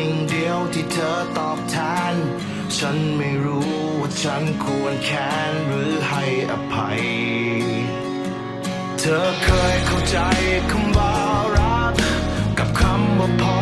สิ่งเดียวที่เธอตอบแทน ฉันไม่รู้ว่าฉันควรแค้นหรือให้อภัย เธอเคยเข้าใจคำว่ารัก กับคำว่าพอ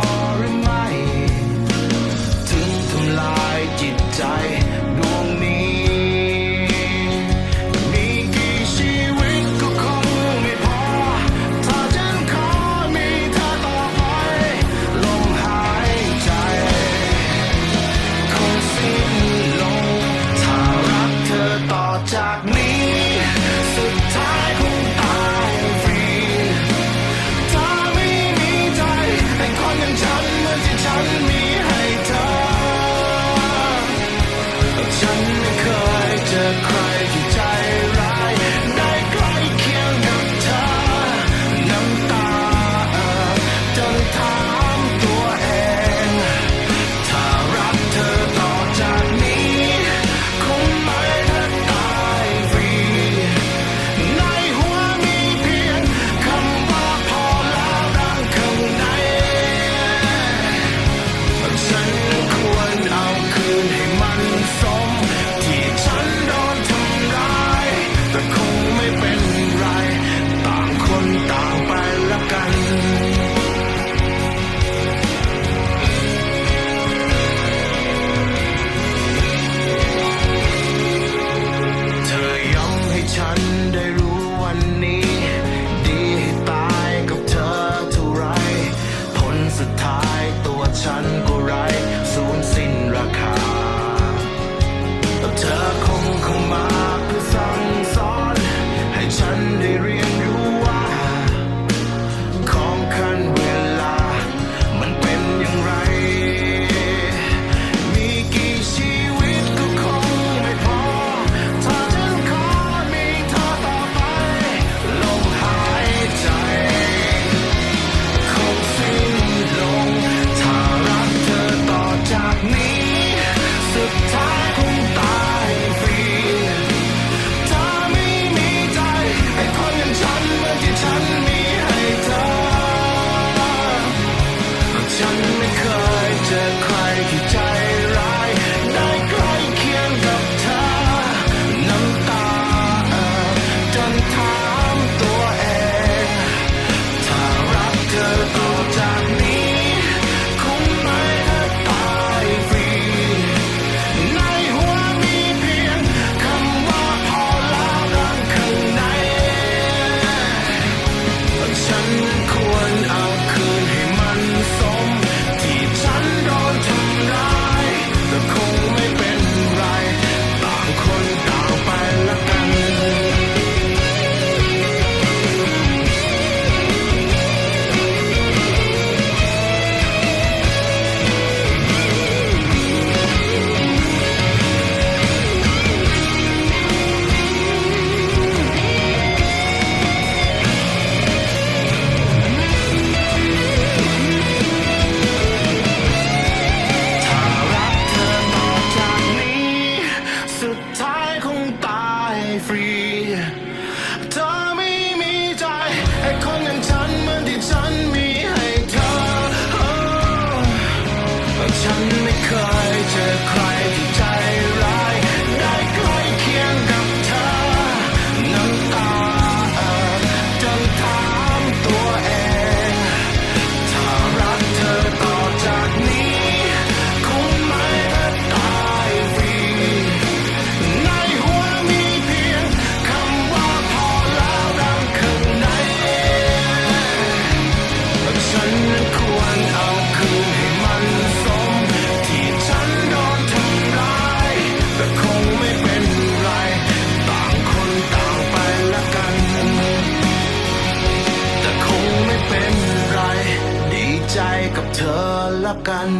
ฉันไม่เคยเจอ กับเธอละกัน